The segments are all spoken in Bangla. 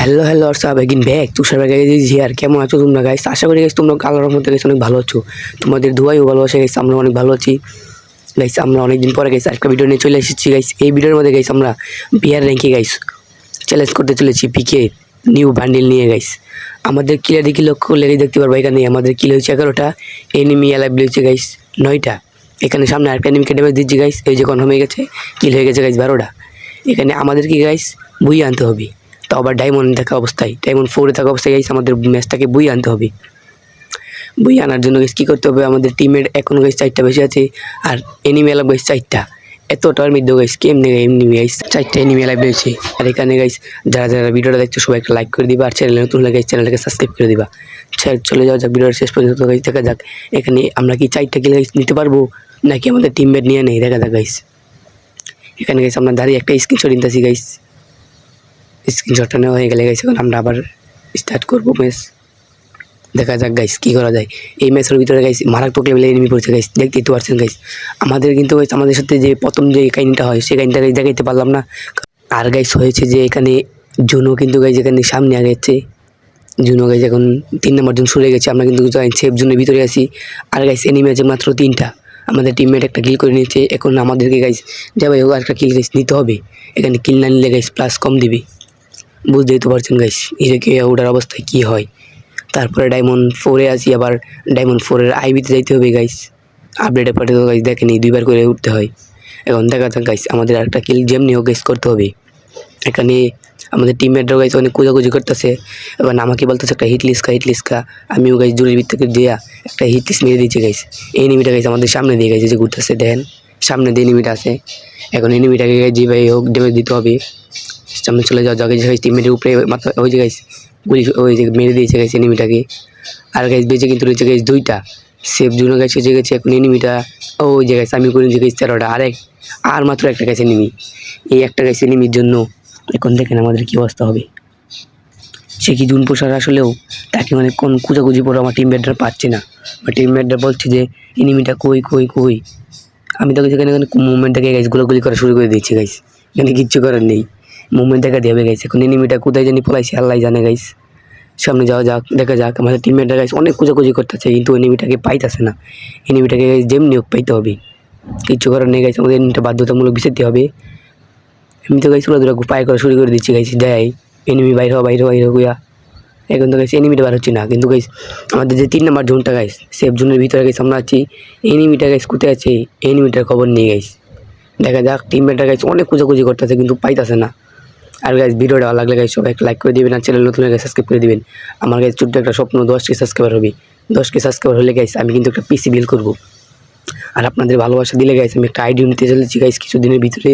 হ্যালো হ্যালো সাহেব এগিন ব্যাগ তুষার ব্যাগ দিয়েছি আর কেমন আছো তোমরা গাইস আশা করি গাইস তোমরা আল্লাহর মধ্যে গেছে অনেক ভালো আছো। তোমাদের দুয়াইও ভালোবাসা গেছে আমরা অনেক ভালো আছি। গাইস আমরা অনেকদিন পরে গেছি একটা ভিডিও নিয়ে চলে এসেছি গাইস এই ভিডিওর মধ্যে গাইস আমরা বিয়ার র্যাঙ্কে গাইস চ্যালেঞ্জ করতে চলেছি পিকে নিউ বান্ডিল নিয়ে গাইস আমাদের কিলের দিকে লক্ষ্য লেগে দেখতে পারব এখানে। আমাদের কিল হয়েছে এগারোটা। এনিমি অ্যালাইভ হয়েছে গাইস নয়টা। এখানে সামনে আরেকটা এনিমিকে ড্যামেজ দিচ্ছি গাইস এই যে কনফার্ম হয়ে গেছে কিল হয়ে গেছে গাইস বারোটা। এখানে আমাদের আমাদেরকে গাইস বুই আনতে হবে। তো আবার ডায়মন্ড থাকা অবস্থায় ডায়মন্ড ফোরে থাকা অবস্থায় গাইস আমাদের ম্যাচটাকে বই আনতে হবে। বই আনার জন্য গাইস কী করতে হবে? আমাদের টিমের এখনও গাইস চারটা বেশি আছে, আর এনিমি গাইস চারটা। এতটার মধ্যে গাইস কেমনে এমনি গাইস চারটা এনিমি এলাইভ রয়েছে। আর এখানে গাইস যারা যারা ভিডিওটা দেখছ, সবাই একটা লাইক করে দিবা, আর চ্যানেলে নতুন গাইস চ্যানেলটাকে সাবস্ক্রাইব করে দিবা। চলে যাওয়া যাক ভিডিওর শেষ পর্যন্ত গাইস দেখা যাক, এখানে আমরা কি চারটা কিল গাইস নিতে পারব, নাকি আমাদের টিমমেট নিয়ে নেই, দেখা যাক গাইস এখানে গাইস আমরা দাঁড়িয়ে একটা স্ক্রিনশট নিতেছি গাইস স্ক্রিনশটটা নেওয়া হয়ে গেলে গাইস এখন আমরা আবার স্টার্ট করব ম্যাচ দেখা যাক গাইস কী করা যায়। এই ম্যাচের ভিতরে গাইস মারাত্মক লেভেলে এনিমি পড়ছে গাইস দেখতেই তো পারছেন গাইস আমাদের কিন্তু গাইস আমাদের সাথে যে প্রথম যে কাহিনিটা হয়, সেই কাহিনিটা গাইস দেখাইতে পারলাম না। আর গাইস হয়েছে যে এখানে জুনো কিন্তু গাইস এখানে সামনে আগেছে জুনো গাইস এখন তিন নম্বর জন সরে গেছে, আমরা কিন্তু সেফ জোনের ভিতরে আছি। আর গাইস এনিমি আছে মাত্র তিনটা। আমাদের টিমমেট একটা কিল করে নিয়েছে, এখন আমাদেরকে গাইস যাবে হোক আর একটা কিল গাইস নিতে হবে। এখানে কিল না নিলে গাইস প্লাস কম দিবে। বুঝতেই তো পারছেন গাইস হিরোকে ওটার অবস্থায় কী হয়। তারপরে ডায়মন্ড ফোরে আসি আবার ডায়মন্ড ফোরের আইবিতে যাইতে হবে গাইস আপডেটে পাঠিয়ে তো গাইস দেখেনি দুইবার করে উঠতে হয়। এখন দেখা যাক গাইস আমাদের একটা কিল যেমনি হোক গাইস করতে হবে। এখানে আমাদের টিমমেটরাও গাইস অনেক কুজাকুজি করতেছে, এবার আমাকে বলতেছে একটা হিট লিস্কা হিট লিস্কা আমিও গাইস জুড়ির ভিতর থেকে দিয়া একটা হিট লিস্ট মেরে দিয়েছি গাইস এনিমিটা গাইস আমাদের সামনে দিয়ে গাইছে যে ঘুরতেছে, দেখেন। সামনে দিয়ে এনিমিটা আছে। এখন এনিমিটাকে যেভাবে হোক ডেমেজ দিতে হবে। সামনে চলে যাওয়া যাকে গাইস টিমমেটের উপরে মাথা ওই যে গাইস গুলি ওই যে মেরে দিয়েছে গাইস এনিমিটাকে আর গাইস বেঁচে কিন্তু রয়েছে গাইস দুইটা। সেফ জুনো গাইস হয়ে গেছে এখন এনিমিটা ওই যে গাইস আমি করে গাইস তেরোটা। আর এক আর মাত্র একটা গাইস এনিমি এই একটা গাইস এনিমির জন্য এখন দেখেন আমাদের কী অবস্থা হবে। সে কি জুন পোষার আসলেও তাকে মানে কোন কুচাকুচি পরে আমার টিম মেটরা পাচ্ছে না। আমার টিম মেটরা বলছে যে এনিমিটা কই কই কই? আমি তোকে সেখানে এখানে মুভমেন্ট থেকে গাইস গুলোগুলি করা শুরু করে দিচ্ছি গাইস এখানে কিচ্ছু করার নেই। মুভমেন্ট দেখা দেবে গাইস এখন এনিমিটা কোথায় জানি পলাইছে, আল্লাহ জানে গাইস সামনে যাওয়া যাক, দেখা যাক। আমাদের টিমমেটরা গাইস অনেক কুচাকুচি করতেছে, কিন্তু এনিমিটাকে পাইতেছে না। এনিমিটাকে যেমনি হোক পাইতে হবে। কিছু করার নেই গাইস আমাদের এনিমিটা বাধ্যতামূলক বিচারতে হবে। আমি তো গাইস ওরা পায়ে করা শুরু করে দিচ্ছি গাইস দেয় এনিমি বাইরে হওয়া বাইরে বাইরে গুয়া। এখন তো গাইস এনিমিটা বার হচ্ছে না। কিন্তু গাইস আমাদের যে তিন নম্বর জোনটা গাইস সেফ জোনের ভিতরে গাইস আমরা আছি। এনিমিটা গাইস কোথায় আছে? এনিমিটার খবর নিয়ে গাইস দেখা যাক টিমমেটরা গাইস অনেক কুচাকুচি করতেছে, কিন্তু পাইতেছে না। আর গাইস ভিডিওটা ভালো লাগলে গাইস সবাই লাইক করে দিবেন আর চ্যানেল নতুন হলে সাবস্ক্রাইব করে দিবেন। আমার গাইস ছোট্ট একটা স্বপ্ন দশকে সাবস্ক্রাইবার হবে। দশকে সাবস্ক্রাইবার হলে গাইস আমি কিন্তু একটা পিসি বিল করব। আর আপনাদের ভালোবাসা দিলে গাইস আমি একটা আইডিয়া নিতে চলেছি গাইস কিছুদিনের ভিতরে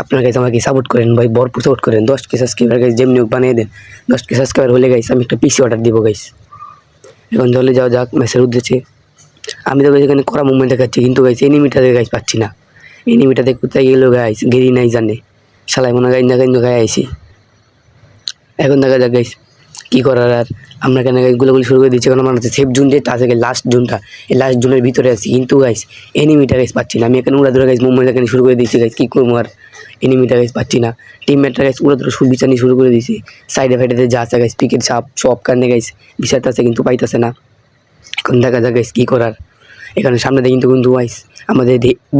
আপনার গাইস আমাকে সাপোর্ট করেন, ভাই, ভরপুর সাপোর্ট করেন। দশকে সাবস্ক্রাইবার গাইস যেমনি হোক বানিয়ে দেন। দশকে সাবস্ক্রাইবার হলে গাইস আমি একটা পিসি অর্ডার দিব গাইস এখন চলে যাওয়া যাক ম্যাচের উদ্দেশ্যে আমি তো গাইস এখানে করা মুভমেন্ট দেখাচ্ছি, কিন্তু গাইস এনিমিটাতে গাইস পাচ্ছি না। এনিমিটাতে কোথায় গেলো গাইস গেরি নাই জানে। শালাই মনে গাইন না গাইন গায়ে আইসি এখন দেখা যাক গাইস কী করার আর। আমরা কেন গুলোগুলি শুরু করে দিচ্ছি? কারণ আমার হচ্ছে সেফ জোন যেটা আছে লাস্ট জুনটা এই লাস্ট জুনের ভিতরে আছি। কিন্তু গাইস এনিমিটা গাইস পাচ্ছি না। আমি এখানে উড়া ধরে গাইস মুভমেন্ট এখানে শুরু করে দিচ্ছি গাইস কী করব আর? এনিমিটা গাইস পাচ্ছি না। টিম টিমমেটটা গাইস উড়া ধরে সুর বিচানি শুরু করে দিয়েছি। সাইডে ফাইডে যা আছে গাইস পিকের সাপ, সব কারণে গাইস বিচারতে কিন্তু পাইতেছে না। এখন দেখা যাক গাইস কী করার। এখানে সামনে দিয়ে কিন্তু কিন্তু গাইস আমাদের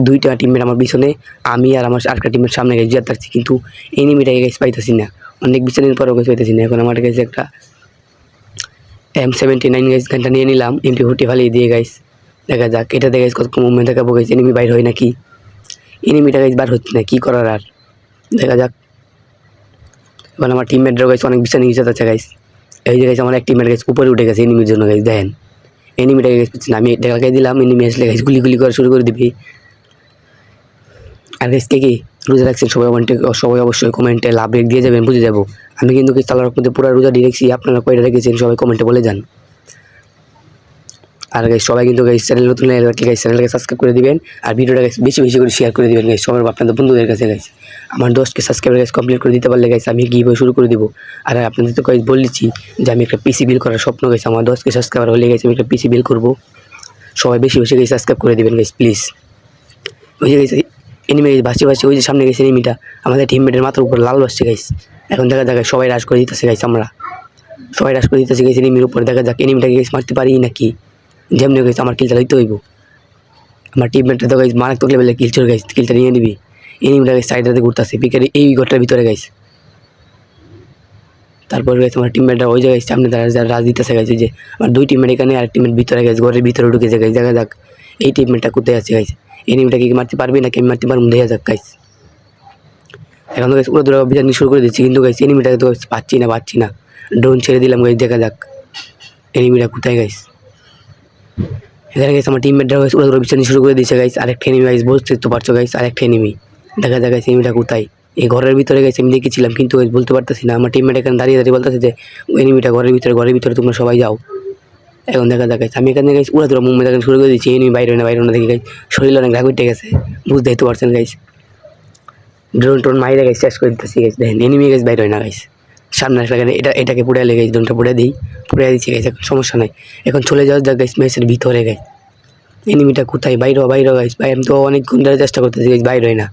দুইটা টিমের আমার পিছনে, আমি আর আমার আরেকটা টিমের সামনে গাইস জিয়ার থাকছি। কিন্তু এনিমিটাকে গাইস পাইতেছি না। অনেক বিচারের পরেও গাইস পাইতেছি না। এখন আমার কাছে একটা এম সেভেন্টি নাইন গাইস গানটা নিয়ে নিলাম। এমপি ফোর্টি ফালিয়ে দিয়ে গাইস দেখা যাক। এটাতে গাইস কত মুভমেন্ট দেখাবো গাইস এনিমি বাইর হয় নাকি? এনিমিটা গাইস বার হচ্ছে না, কী করার আর? দেখা যাক। এবার আমার টিমমেটরাও গাইস অনেক বিচার নিয়ে আছে গাইস এই যে গাইস আমার এক টিমের গাইস উপরে উঠে গেছে এনিমির জন্য গাইস দেখেন। এনিমিটাকে না আমি দেখাকে দিলাম এনিমি আসলে গেছ গুলি গুলি করা শুরু করে দিবি। আর গাইস কে রোজা রাখছেন, সবাই কমেন্টে সবাই অবশ্যই কমেন্টে লাভ রেখ দিয়ে যাবেন, বুঝে যাব। আমি কিন্তু তালার মধ্যে পুরো রোজা দিয়ে আপনারা কয়টা রেখেছেন, সবাই কমেন্টে বলে যান। আর গাইস সবাই কিন্তু গাইস চ্যানেল নতুন লাগলে গাইস চ্যানেলকে সাবস্ক্রাইব করে দিবেন আর ভিডিওটা গাইস বেশি বেশি করে শেয়ার করে দিবেন গাইস সবার আপনাদের বন্ধুদের কাছে গাইস আমার দশকে সাবস্ক্রাইবার গাইস কমপ্লিট করে দিতে পারলে গাইস আমি গিয়ে শুরু করে দিব। আর আপনাদের তো গাইস বলেছি যে আমি একটা পিসি বিল করার স্বপ্ন গাইস আমার দশকে সাবস্ক্রাইবার হলে গাইস আমি একটা পিসি বিল করব। সবাই বেশি বেশি গাইস সাবস্ক্রাইব করে দিবেন গাইস প্লিজ যে গাইস এনিমি বাসছে বাসছে ওই যে সামনে গেছে এনিমিটা আমাদের টিমমেটের মাথার উপর লাল বাসছে গাইস এখন দেখা যাক সবাই রাশ করে দিতেছে গাইছে আমরা। সবাই রাশ করে দিতেছে গেছে এনিমির উপর, দেখা যাক এনিমিটাকে গেছে মারতে পারি নাকি। যেমনি গেছে আমার কিলটা লইতে হইব। আমার টিমমেটটা তো গাইছে মারাত্মক লেভেলে কিল চলে গেছে কিলটা নিয়ে নিবি। এনিমিটা এনিমিটাকে সাইডে ঘুরতেছে পিকের এই ঘরটার ভিতরে গেছে তারপর গেছে আমার টিমমেটরা ওই জায়গায় সামনে দাঁড়া রাজ দিতেছে গেছে যে আমার দুই টিমমেট এখানে আর টিমমেট ভিতরে গেছে ঘরের ভিতরে ঢুকেছে গেছে দেখা যাক। এই টিমমেটটা কোথায় আছে গাইছে এনিমিটা কি মারতে পারবি নাকি আমি মারতে পারব দেখা যাক গাইছে এখন তো গাইছে উড়ে দূরে অভিযান শুরু করে দিচ্ছি, কিন্তু গাইছে এনিমিটাকে তো পাচ্ছি না পাচ্ছি না। ড্রোন ছেড়ে দিলাম গাইছে দেখা যাক। এনিমিটা কোথায় গাইছে এখানে গেছে আমার টিমমেটরা উড়ে দূরে অভিযান শুরু করে দিচ্ছে গাইছে আরেকটা এনিমি গাইস বুঝতে তো পারছ গাইছে আরেকটা এনিমি দেখা যায় গাইছে এনিমিটা কোথায়। এই ঘরের ভিতরে গেছে আমি দেখেছিলাম, কিন্তু বলতে পারতেছি না। আমার টিমমেট এখানে দাঁড়িয়ে দাঁড়িয়ে বলতেছে যে এনিমিটা ঘরের ভিতরে ঘরের ভিতরে তোমরা সবাই যাও। এখন দেখা যাক আমি এখানে গাইছি উড়া দূরে মুম্বাই দেখেন শুরু করে দিচ্ছি এনিমি বাইরে না বাইরে না দেখি গাইছে শরীর অনেক রাগ উঠে গেছে, বুঝতেই তো পারছেন গাইছে ড্রোন টোন মাইরে গেছে শেষ করে দিতেছি গেছে দেখেন এনিমি গেছে বাইরে না গাইছে সামনে আসলে এটা, এটাকে পুড়ে লেগে ড্রোনটা পুড়ে দিই পুড়ে দিচ্ছি, গেছে এখন সমস্যা নাই। এখন চলে যাওয়া যাক গাইছে ম্যাচের ভিতরে গাই এনিমিটা কোথায়? বাইরে বাইরে গাইছে ভাই, আমি তো অনেকক্ষণ ধরে চেষ্টা করতেছি গাইছে বাইরে না।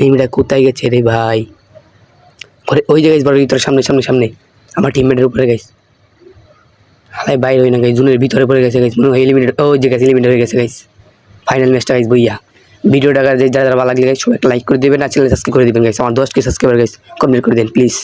এনিমিটা কোথায় গেছে রে ভাই? ঘরে, ওই জায়গায় বড় ভিতরে, সামনে সামনে সামনে। আমার টিমমেটের উপরে গেছে হালাই বাইরে হয় না গাইছে জুনের ভিতরে পড়ে গেছে গাইছে মনে হয় এলিমিনেট ও যে গেছে এলিমিনেট হয়ে গেছে গাইছে ফাইনাল ম্যাচটা গাইছে বইয়া। ভিডিওটা যারা যারা ভালো গাইছে সবাই একটা লাইক করে দেবেন, আর চ্যানেল সাবস্ক্রাইব করে দেবেন গাইছে আমার দশকে সাবস্ক্রাইবার গাইছে কমপ্লিট করে দেন প্লিজ